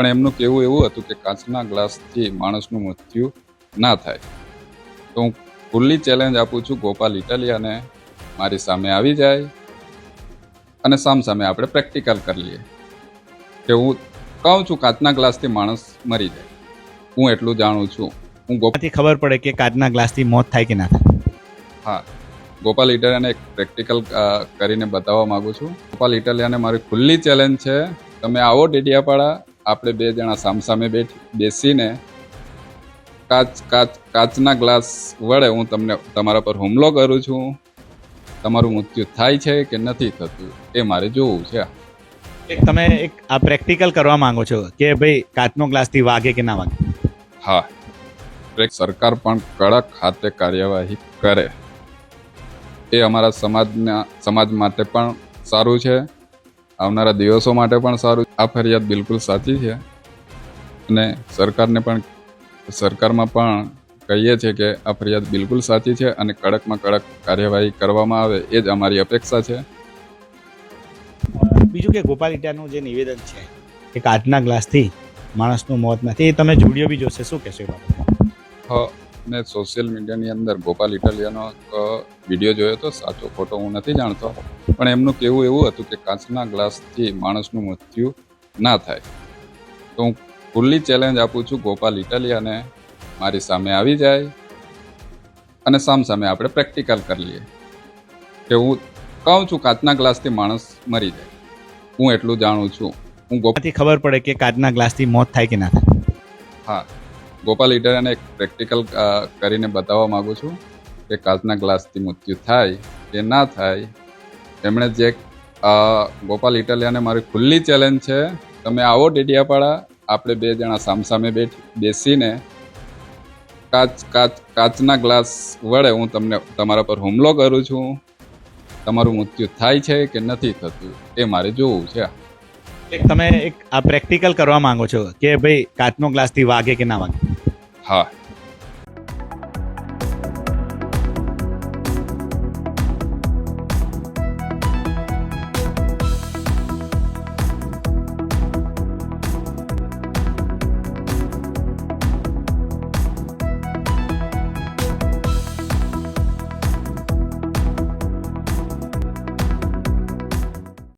પણ એમનું કહેવું એવું હતું કે કાચના ગ્લાસથી માણસનું મૃત્યુ ના થાય. તો હું ખુલ્લી ચેલેન્જ આપું છું ગોપાલ ઇટાલિયાને મારી સામે આવી જાય અને સામ સામે આપણે પ્રેક્ટિકલ કરી લઈએ. કે હું કહું છું કાચના ગ્લાસથી માણસ મરી જાય. હું એટલું જાણું છું. હું ગોપાલથી ખબર પડે કે કાચના ગ્લાસથી મોત થાય કે ના થાય. હા. ગોપાલ ઇટાલિયાને એક પ્રેક્ટિકલ કરીને બતાવવા માગું છું. ગોપાલ ઇટાલિયાને મારી ખુલ્લી ચેલેન્જ છે. તમે આવો ડેડિયાપાડા આપણે બે જણા સામસામે બેઠ બેસીને કાચ કાચ કાચના ગ્લાસ વડે હું તમને તમારા પર હુમલો કરું છું. તમારું મૃત્યુ થાય છે કે નથી થતું એ મારે જોવું છે. એક તમે એક આ પ્રેક્ટિકલ કરવા માંગો છો કે ભાઈ કાચનો ગ્લાસથી વાગે કે ના વાગે? હા. એક સરકાર પણ કડક હાથે કાર્યવાહી કરે. એ અમારા સમાજના સમાજ માટે પણ સારું છે. આવનારા દિવસો માટે પણ સારું. આ ફરિયાદ બિલકુલ સાચી છે. અને સરકારને પણ સરકારમાં પણ કહીએ છીએ કે આ ફરિયાદ બિલકુલ સાચી છે અને કડકમાં કડક કાર્યવાહી કરવામાં આવે એ જ અમારી અપેક્ષા છે. બીજું કે ગોપાલ ઇટાનું જે નિવેદન છે કે કાચના ગ્લાસથી માણસનું મોત નથી એ તમે વીડિયો બી જોશે. શું કહેશો એ બાબતે મેં સોશિયલ મીડિયાની અંદર ગોપાલ ઇટાલિયાનો વીડિયો જોયો હતો સાચો ફોટો હું નથી જાણતો. પણ એમનું કહેવું એવું હતું કે કાચના ગ્લાસથી માણસનું મૃત્યુ ના થાય. તો હું ખુલ્લી ચેલેન્જ આપું છું ગોપાલ ઇટાલિયાને મારી સામે આવી જાય અને સામ સામે આપણે પ્રેક્ટિકલ કરી લઈએ. કે હું કહું છું કાચના ગ્લાસથી માણસ મરી જાય. હું એટલું જાણું છું. હું ગોપાલથી ખબર પડે કે કાચના ગ્લાસથી મોત થાય કે ના થાય. હા. ગોપાલ ઇટાલિયાને એક પ્રેક્ટિકલ કરીને બતાવવા માગું છું કે કાચના ગ્લાસથી મૃત્યુ થાય કે ના થાય એમણે જે ગોપાલ ઇટાલિયાને મારી ખુલ્લી ચેલેન્જ છે, તમે આવો ડેડિયાપાડા, આપણે બે જણા સામસામે બેસીને કાચ કાચ, કાચના ગ્લાસ વડે હું તમને, તમારા પર હુમલો કરું છું, તમારું મૃત્યુ થાય છે કે નથી થતું, એ મારે જોવું છે. તમે એક આ પ્રેક્ટિકલ કરવા માંગો છો કે ભાઈ કાચનો ગ્લાસથી વાગે કે ના વાગે? હા